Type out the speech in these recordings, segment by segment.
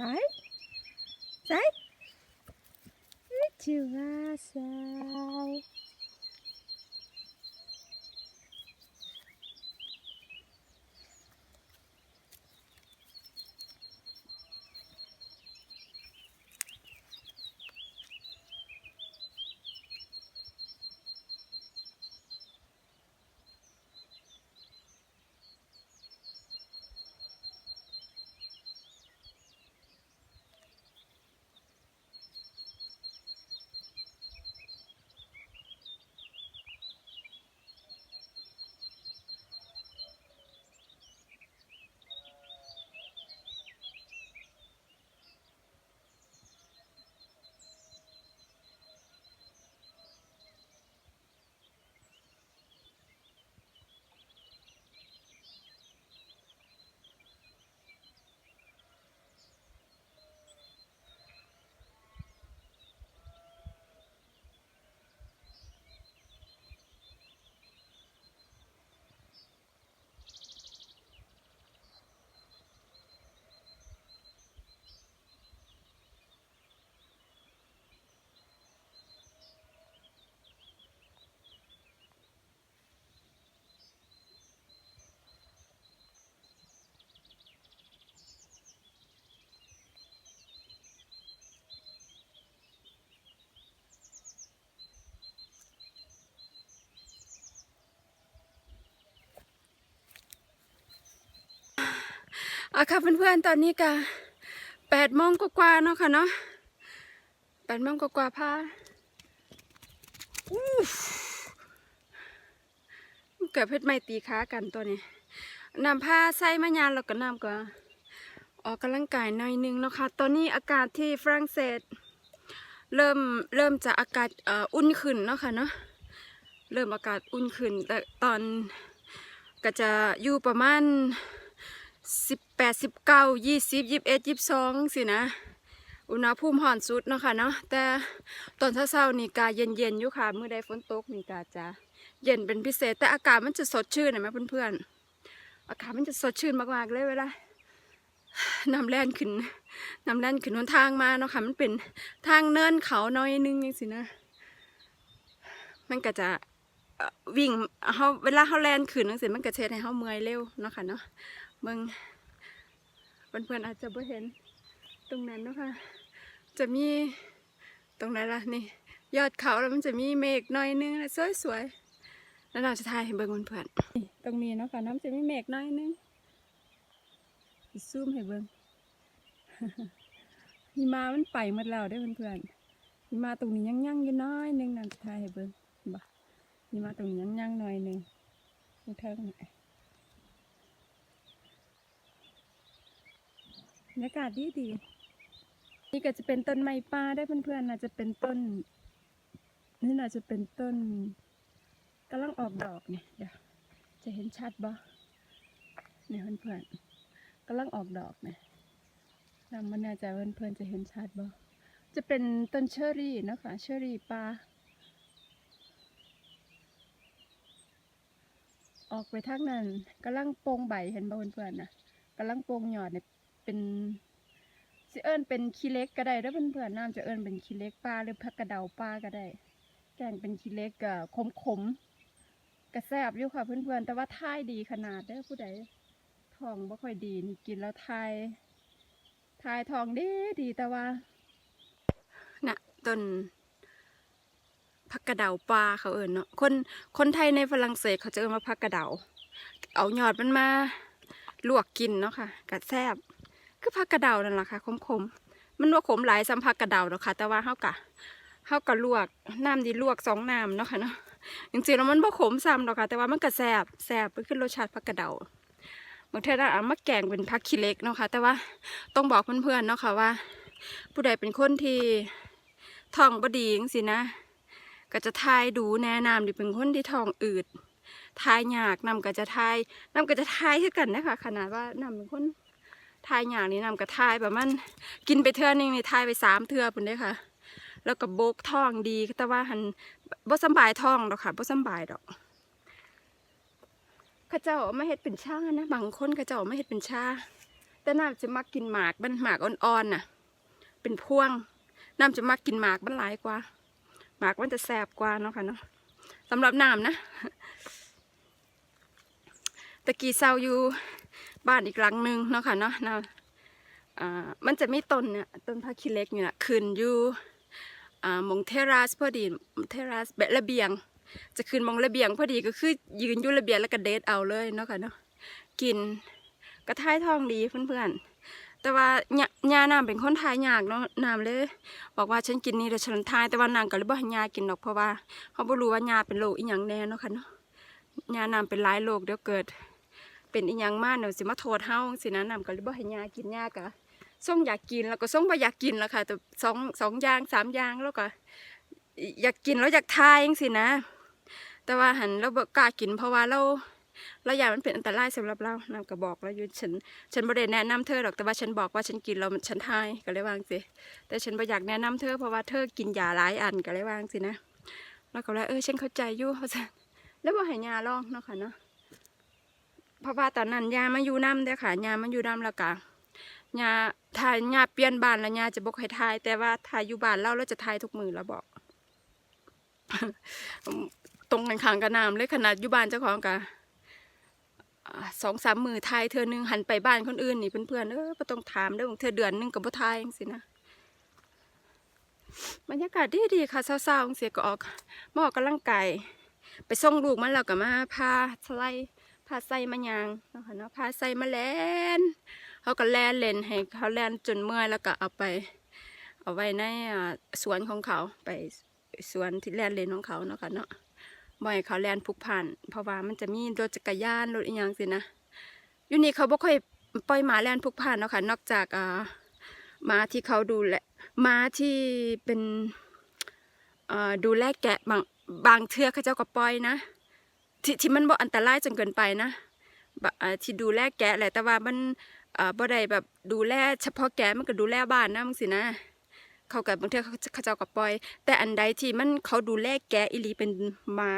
ใส่ใส่จิ ว่าใส่อะค่ะเพื่อนๆตอนนี้ก็แปดโมงกว่าเนาะค่ะเนาะแปดโมงกว่าพาอู้เกิดเพชรไม่ตีขากันตัวนี้นำผ้าใส่มายานแล้วก็นำก็ออกกำลังกายหน่อยนึงเนาะค่ะตอนนี้อากาศที่ฝรั่งเศส เริ่มเริ่มจะอากาศอออุ่นขึ้นเนาะค่ะเนาะเริ่มอากาศอุ่นขึ้นแต่ตอนก็จะอยู่ประมาณสิบ แปดสิบเก้ายี่สิบยี่สิบเอ็ดยี่สิบสองสินะ อุณหภูมิห่อนสุดเนาะค่ะเนาะแต่ตอนเช้าๆนี่กาเย็นๆอยู่ค่ะเมื่อใดฝนตกนี่กาจะเย็นเป็นพิเศษ แต่อากาศมันจะสดชื่นเห็นไหมเพื่อนๆอากาศมันจะสดชื่นมากๆเลยเวลาน้ำแล่นขึ้นน้ำแล่นขึ้นหนทางมาเนาะค่ะมันเป็นทางเนินเขาหน้อยนึงยังสินะ มันก็จะวิ่งเฮาเวลาเฮาแล่นขึ้นจังซี่มันก็เช็ดให้เฮาเมื่อยเร็วเนาะค่ะเนาะเบิ่ง เพื่อนๆอาจจะไม่เห็นตรงนั้นนะคะ จะมีตรงไหนล่ะนี่ ยอดเขาแล้วมันจะมีเมฆหน่อยนึงสวยสวยๆแล้วเราจะถ่ายให้เบิ่งเพื่อนๆตรงนี้เนาะค่ะน้ำจะมีเมฆหน่อยนึงซูมให้เบิ่งหิมามันไปหมดแล้วเด้เพื่อนๆหิมาตรงนี้ยังยังๆอยู่น้อยนึงนั่นจะถ่ายให้เบิ่งบ่หิมาตรงนี้ยังยังๆหน่อยนึงตรงเทิงน่ บรรยากาศดีดี นี่ก็จะเป็นต้นไม้ป่าได้เพื่อนๆน่าจะเป็นต้น นี่น่าจะเป็นต้นกำลังออกดอกเนี่ยเดี๋ยวจะเห็นชัดบ่เนี่ยเพื่อนๆกำลังออกดอกเนี่ยเราไม่แน่ใจว่าเพื่อนๆจะเห็นชัดบ่จะเป็นต้นเชอรี่นะคะเชอรี่ป่าออกไปทางนั้นกำลังโปร่งใบเห็นบ่เพื่อนๆนะกำลังโปร่งหยอดเนี่ย เป็นสิเอิญเป็นขี้เล็กก็ได้ถ้าเพื่อนๆน้ำจะเอิญเป็นขี้เล็กปลาหรือผักกระเดาปลาก็ได้ แกงเป็นขี้เล็กกับขมขมๆกระแซบอยู่ค่ะเพื่อนๆแต่ว่าท่ายดีขนาดเด้อผู้ใดท้องบ่ค่อยดีนี่กินแล้วทายทายทองดีดีแต่ว่าน่ะต้นผักกระเดาปลาเขาเอิญเนาะคนคนไทยในฝรั่งเศสเขาจะเอิญว่าผักกระเดา เอาหยอดมันมาลวกกินเนาะค่ะกะแซบ คือผักกระเดานั่นแหละค่ะขมๆมันว่าขมหลายซ้ำผักกระเดาเนาะค่ะ แต่ว่าเฮากะเฮากะลวกน้ำดีลวกสองน้ำเนาะค่ะเนาะจริงๆแล้วมันบ่ขมซ้ำหรอกค่ะ แต่ว่ามันก็แซบแซบมันคือรสชาติผักกระเดาบางทีเราเอามาแกงเป็นผักขี้เล็กเนาะค่ะ แต่ว่าต้องบอกเพื่อนๆเนาะค่ะว่า ผู้ใดเป็นคนที่ท้องบดีจังสินะ ก็จะทายดูแนะนำดิเป็นคนที่ท้องอืดทายยากนำก็จะทายนำก็จะทายคือกันนะคะขนาดว่านำเป็นคน ทายยากนี่นำก็ทายแบบมันกินไปเทื่อนึงนี่ทายไปสามเทื่อปุ่นเด้ค่ะ แล้วก็โบกท้องดีแต่ว่าหันบ่สบายท้องดอกค่ะบ่สบายดอกข้าเจ้าเอามาเฮ็ดเป็นชานะบางคนข้าเจ้าเอามาเฮ็ดเป็นชา แต่น้ำจะมักกินหมากมันหมากอ่อนๆน่ะ เป็นพวงน้ำจะมักกินหมากมันหลายกว่า หมากมันจะแสบกว่าเนาะค่ะเนาะสำหรับน้ำนะตะกี้เศร้าอยู่ บ้านอีกหลังหนึ่งเนาะค่ะเนาะนะอ่ามันจะมีต้นเนี่ยต้นพาคิเล็กอยู่น่ะขึ้นอยู่อ่ามองเทราสพอดีเทราสแบบระเบียง จะขึ้นมองระเบียงพอดีก็คือยืนอยู่ระเบียงแล้วก็เดทเอาเลยเนาะค่ะเนาะกินกระท้ายทองดีเพื่อนๆ แต่ว่าญาญาน้ำเป็นคนทายยากเนาะน้ำเลย บอกว่าฉันกินนี่แล้วฉันทายแต่ว่านางก็เลยบ่ให้ยากินดอกเพราะว่าเขาบ่รู้ว่ายาเป็นโรคอีหยังแน่เนาะค่ะเนาะยาน้ำเป็นหลายโรคเดี๋ยวเกิด เป็นอีหยังมาเดี๋ยสิมาโทษเฮาสินะนำก็เลยบ่ให้ยากินยากะส่งอยากกินแล้วก็ส่งบ่อยากกินแล้วค่ะแต่สองสองอย่างสามอย่างแล้วก็อยากกินแล้วอยากทายังสินะ แต่ว่าหันเราบ่กล้ากินเพราะว่าเราเราอยากมันเป็นอันตรายสำหรับเรานำก็บอกแล้วอยู่ฉันฉันบ่ได้แนะนำเธอหรอกแต่ว่าฉันบอกว่าฉันกินแล้วฉันทายก็เลยวางสิแต่ฉันบ่อยากแนะนำเธอเพราะว่าเธอกินยาหลายอันก็เลยวางสินะแล้วก็เลยเออฉันเข้าใจอยู่เพราะฉะนั้นแล้วบ่ให้ยาลองเนาะค่ะเนาะ เพราะว่าตอนนั้นยามาอยู่น้ำเด้อค่ะยามาอยู่น้ำแล้วก็ยาถ้ายยาเปลี่ยนบ้านแล้วยาจะบอกให้ทาย แต่ว่าถ้ายอยู่บ้านเราเราจะทายทุกมือแล้วบอก ตรงกันข้างกับน้ำเลยขนาดอยู่บ้านเจ้าของกะสองสามมือทายเธอหนึ่งหันไปบ้านคนอื่นนี่เพื่อนๆเออบ่ต้องถามเด้อเธอเดือนหนึงกับบ่ทายจังสินะบรรยากาศดีดีๆค่ะเศร้าๆเสียก็ออกมาออกกำลังกายไปส่งลูกมันแล้วก็มาพาสไลด์ พาใส่มายางเนาะค่ะเนาะพาใส่มาแลนเขาก็แลนเลนให้เขาแลนจนเมื่อยแล้วก็เอาไป เอาไว้ในสวนของเขาไปสวนที่แลนเลนของเขาเนาะค่ะเนาะบ่อยเขาแลนพลุกผ่านเพราะว่ามันจะมีรถจักรยานรถอีหยังสินะอยู่นี่เขาบ่ค่อยปล่อยหมาแลนพลุกผ่านเนาะค่ะนอกจากอ่าหมาที่เขาดูแลหมาที่เป็นดูแลแกะบางบางเทื่อเขาเจ้าก็ปล่อยนะ ที่ที่มันบ่อันตรายจนเกินไปนะบะอ่าที่ดูแลแกะแหละแต่ว่ามันอ่าบ่ได้แบบดูแลเฉพาะแกะมันก็ดูแลบ้านนะมึงสินะเขากับบางเทื่อเขาเขาเจ้าก็ปล่อย แต่อันใดที่มันเขาดูแลแกะอีลีเป็นหมา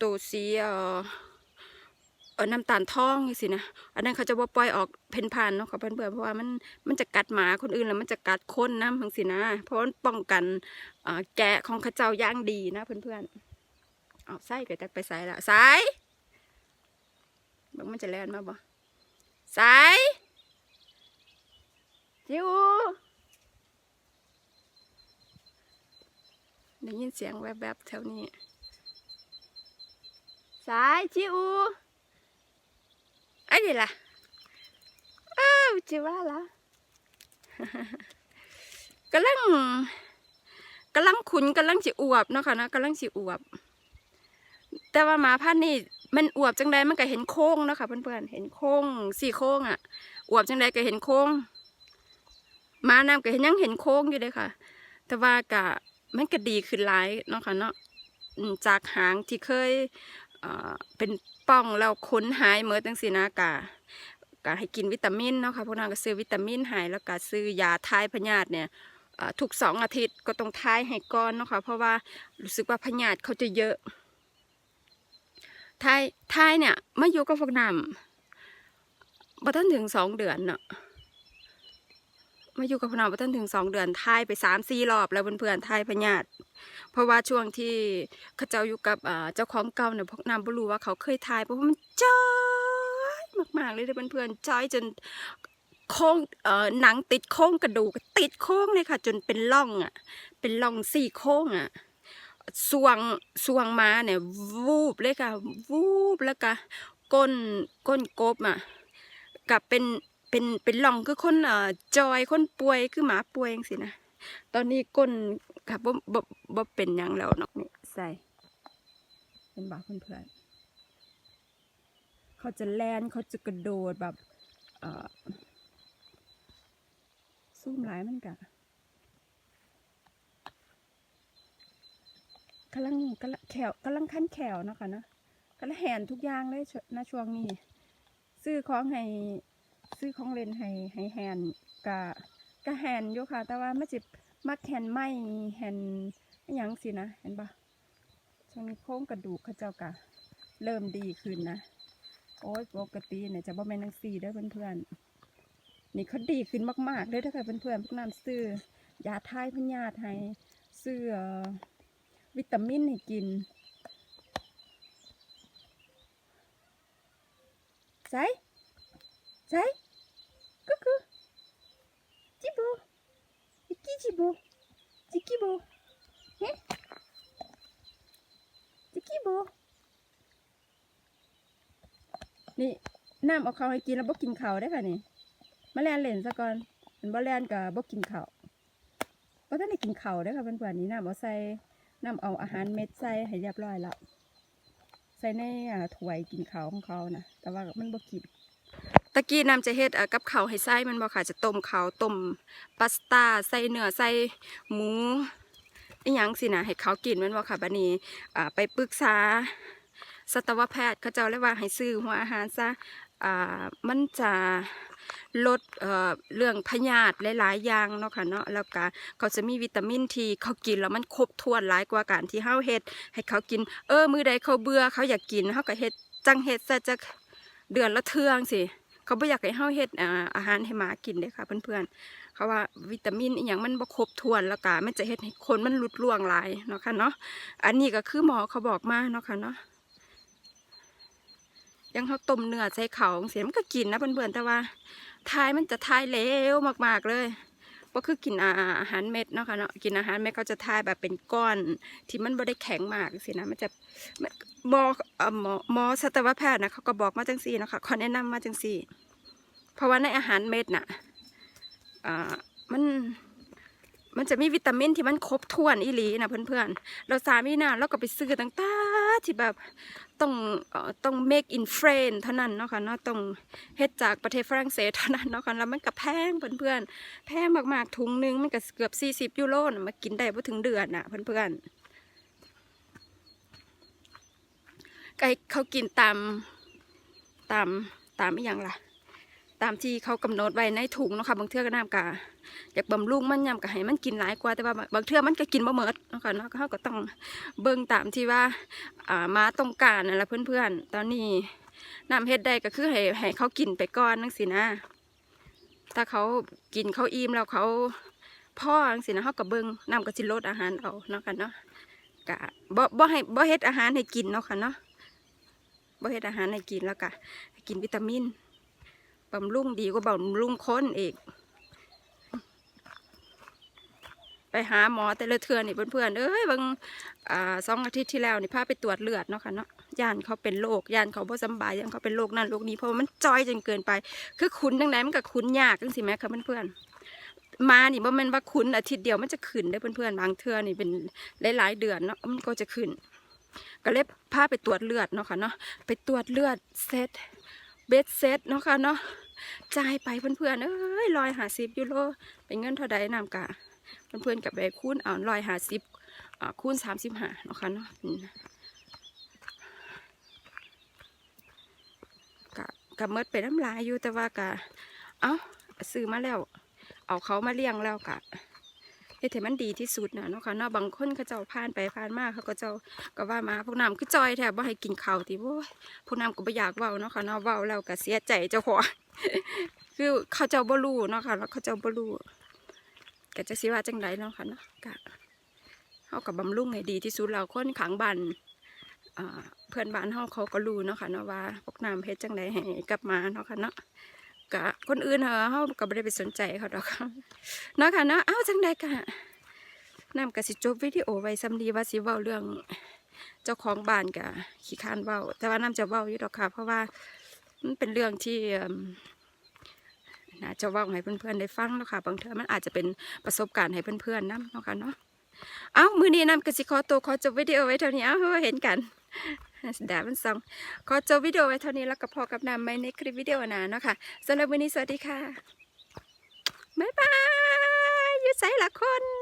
ตัวสีเอ่อเออน้ำตาลทองสินะ อันนั้นเขาจะบ่าปล่อยออกเพ่นผ่านเนาะเขาเพื่อเพราะว่ามันมันจะกัดหมาคนอื่นแล้วมันจะกัดคนนะพังสินะ เพราะมันป้องกันแกะของเขาเจ้าย่างดีนะเพื่อนๆ เอาใส่ก็จะไปใส่ละใส่บังมันจะแล่นมาบ่ใส่จิวได้ยินเสียงแวบๆแถวนี้สายจิอูไอ้นี่ล่ะอ้าวจิว่าล่ะกำลังกำลังขุนกำลังสิอวบเนาะค่ะนะกำลังสิอวบ แต่ว่าหมาพันธุ์นี่มันอวบจังใดมันก็เห็นโค้งเนาะค่ะเพื่อนๆเห็นโค้งสี่โค้งอะอวบจังใดก็เห็นโค้งหมาน้ำก็เห็นยังเห็นโค้งอยู่เลยค่ะ แต่ว่ากะมันก็ดีขึ้นหลายเนาะค่ะเนาะจากหางที่เคยเเป็นป้องแล้วขนหายเมื่อตั้งสินะกะกะให้กินวิตามินเนาะค่ะพวกนั้นก็ซื้อวิตามินให้แล้วก็ซื้อยาทายพยาธิเนี่ยทุกสองอาทิตย์ก็ต้องทายให้ก่อนเนาะค่ะเพราะว่ารู้สึกว่าพยาธิเขาจะเยอะ ทายทายเนี่ยมาอยู่กับพวกน้ำบ่ทันถึงสองเดือนเนาะมาอยู่กับพนอมาตั้งถึงสองเดือนทายไปสามสี่รอบแล้วเพื่อนๆทายพญาติเพราะว่าช่วงที่ขาเจ้าอยู่กับเจ้าของเก่าเนี่ยพวกนำบรู้ว่าเขาเคยทายเพราะว่ามันจ้อยมากๆเลยเด้อเพื่อนๆจ้อยจนโค้งเอ่อหนังติดโค้งกระดูกติดโค้งเลยค่ะ จนเป็นร่องอะ เป็นร่องสี่โค้งอะ สวงสวงมาเนี่ยวูบเลยค่ะ วูบแล้วก็ก้นก้นกบอะกับเป็นเป็นเป็นหลองคือคนเอ่อจอยคนป่วยคือหมาป่วยจังสินะตอนนี้ก้นค่ะบ่บ่บ่เป็นยังแล้วนอกนี่ใส่เป็นบาเพื่อนๆเขาจะแลนเขาจะกระโดดแบบเอ่อซุ่มหลายมันกะ กำลังกำลังแขวกำลังขั้นแขวเนาะค่ะเนาะกำลังแหนทุกอย่างเลยชณช่วงนี้ ซื้อของให้ซื้อของเล่นให้ให้แฮนกะกะแฮนอยู่ค่ะ แต่ว่าไมันจะมักแฮนไม่แฮนยังสินะเห็นปะช่วงนี้โค้งกระดูกเขาเจ้ากะเริ่มดีขึ้นนะโอ้ยปกติเนี่ยจะบ่แม่นังซี่เด้อเพื่อนๆนี่เขาดีขึ้นมากๆเลยถ้าเกิดเพื่อนๆพวกน้ำซื้อยาทายพยาธิให้ซื้อ วิตามินให้กินใส่ใส่ก็คือจิบูอิกิจิบูจิกิบูเฮ้จิกิบูนี่น้ำเอาเขาให้กินแล้วบ่กินเขาได้ค่ะนี่มาแลนเล่นซะก่อนมันบ่แลนกับบ่กินเข้าวบ่ทันได้กินเขาวเด้ค่ะเพื่อนๆนี่น้ำเอาใส่ น้ำเอาอาหารเม็ดใส่ให้เรียบร้อยแล้วใส่ในถ้วยกินข้าวของเขานะแต่ว่ามันบ่กินตะกี้น้ำจะเฮ็ดกับข้าวให้ใส่มันบ่ค่ะจะต้มข้าวต้มพาสต้าใส่เนื้อใส่หมูอีหยังสินะให้เขากินมันบ่ค่ะบัดนี้ไปปรึกษาสัตวแพทย์เขาเจ้าเลยว่าให้ซื้อหัวอาหารซะมันจะ ลดเอ่อเรื่องพยาธิหลายๆอย่างเนาะค่ะเนาะแล้วก็เขาจะมีวิตามินที่เขากินแล้วมันครบถ้วนหลายกว่าการที่เฮาเฮ็ดให้เขากิน เออมื้อใดเขาเบื่อเขาอยากกินเฮาก็เฮ็ดจังเฮ็ดซะจักเดือนละเทื่องสิเขาบ่อยากให้เฮาเฮ็ดอาหารให้หมากินเด้ค่ะเพื่อนๆเขาว่าวิตามินอีหยังมันบ่ครบถ้วนแล้วก็มันจะเฮ็ดให้คนมันหลุดร่วงหลายเนาะค่ะเนาะอันนี้ก็คือหมอเขาบอกมาเนาะค่ะเนาะ ยังเขาต้มเนื้อใส่เขาจังซี่มันก็กินนะเพื่อนๆแต่ว่าทายมันจะทายเหลวมากๆเลยก็คือกินอาหารเม็ดเนาะค่ะเนาะกินอาหารเม็ดเขาจะทายแบบเป็นก้อน ที่มันไม่ได้แข็งมากสินะมันจะหมออ่อหมอหมอสัตวแพทย์นะเขาก็บอกมาจังสี่เนาะค่ะเขาแนะนำมาจังสี่ เพราะว่าในอาหารเม็ดน่ะอ่ามัน มันจะมีวิตามินที่มันครบถ้วนอีหลีนะเพื่อนๆ เราสามีนะเราก็ไปซื้อต่างๆที่แบบต้องต้อง make in France เท่านั้นเนาะค่ะเนาะต้องเฮ็ดจากประเทศฝรั่งเศสเท่านั้นเนาะค่ะแล้วมันก็แพงเพื่อนๆ แพงมากๆถุงนึงมันก็เกือบ 40 ยูโรนะมากินได้บ่ถึงเดือนน่ะเพื่อนๆก็ให้เขากินตามตามตามอีหยังล่ะ ตามที่เขากำหนดไว้ในถุงเนาะค่ะบางเทื่อก็น้ำกะอยากบำรุงมันยำก็ให้มันกินหลายกว่าแต่ว่าบางเทื่อมันก็กินบ่หมดเนาะค่ะเนาะเขาก็ต้องเบิ่งตามที่ว่าอ่ามาต้องการนั่นแหละเพื่อนๆ ตอนนี้น้ำเฮ็ดได้ก็คือให้ให้เขากินไปก่อนนั่งสินะ ถ้าเขากินเขาอิ่มแล้วเขาพ่อจังสินะเขาก็เบิ่งน้ำก็สิลดอาหารเอาเนาะค่ะเนาะกะบ่บ่ให้บ่เฮ็ดอาหารให้กินเนาะค่ะเนาะบ่เฮ็ดอาหารให้กินแล้วก็ให้กินวิตามิน บำรุงดีกว่าบำรุงคนอีก ไปหาหมอแต่ละเทือนี่เพื่อนๆเอ้ยบางอ่าสองอาทิตย์ที่แล้วนี่พาไปตรวจเลือดเนาะค่ะเนาะย่านเขาเป็นโรคย่านเขาบ่สำบายย่านเขาเป็นโรคนั่นโรคนี้เพราะมันจอยจนเกินไป คือคุ้นจังไหนมันก็คุ้นยากจังสิแม่ค่ะเพื่อนๆมานี่บ่แม่นว่าคุ้นอาทิตย์เดียวมันจะขึ้นได้อเพื่อนๆบางเทื่อนี่เป็นหลายๆเดือนเนาะมันก็จะขึ้น ก็เลยพาไปตรวจเลือดเนาะค่ะเนาะไปตรวจเลือดเซตเบสเซตเนาะค่ะเนาะ จ่ายไปเพื่อนๆเอ้ยลอยหาสิบยูโรเป็นเงินเท่าใดนำกะเพื่อนๆกับแบคูณเอาลอยหาสิบคูณสามสิบห้าเนาะค่ะเนาะกะกะเมดไปน้ำลายอยู่แต่ว่ากะเอ้าซื้อมาแล้ว เอาเขามาเลี้ยงแล้วกะ เฮ็ดให้มันดีที่สุดนะเนาะค่ะเนาะบางคนเขาเจ้าผ่านไปผ่านมาเขาก็เจ้าก็ว่ามาพวกน้ำคือจอยแทบว่าให้กินข้าวติโว้ยพวกน้ำก็บ่อยากเว้าเนาะค่ะเนาะเว้าแล้วก็เสียใจเจ้าของคือเขาเจ้าบ่รู้เนาะค่ะแล้วเขาเจ้าบ่รู้ก็จะสิว่าจังไดเนาะค่ะเนาะกะเฮากับบำรุงให้ดีที่สุดแล้วคนขังบ้านเพื่อนบ้านเฮาเขาก็รู้เนาะค่ะเนาะว่าพวกน้ำเฮ็ดจังไดให้กลับมาเนาะค่ะเนาะ กะคนอื่นเฮาเฮาก็บ่ได้ไปสนใจเขาดอกค่ะเนาะค่ะเนาะเอ้าจังไดกะน้ำก็สิจบวิดีโอไว้ซ้ำดีว่าสิเว้าเรื่องเจ้าของบ้านกะขี้คร้านเว้า แต่ว่าน้ำจะเว้าอยู่ดอกค่ะ เพราะว่ามันเป็นเรื่องที่นะจะเว่าให้เพื่อนๆได้ฟังเนาะค่ะ บางเทอมันอาจจะเป็นประสบการณ์ให้เพื่อนๆนํเนาะค่ะเนาะ เอ้า มือนี้นำกสิขอตัวขอจบวิดีโอไว้เท่านี้ เอ้าเห็นกัน ดดมันซอง ขอจบวิดีโอไว้เท่านี้แล้วก็พอกับนำไว้ในคลิปวิดีโอหน้าเนาะค่ะสำหรับวันนี้สวัสดีค่ะ บ๊ายบาย อยู่ใส่ละคน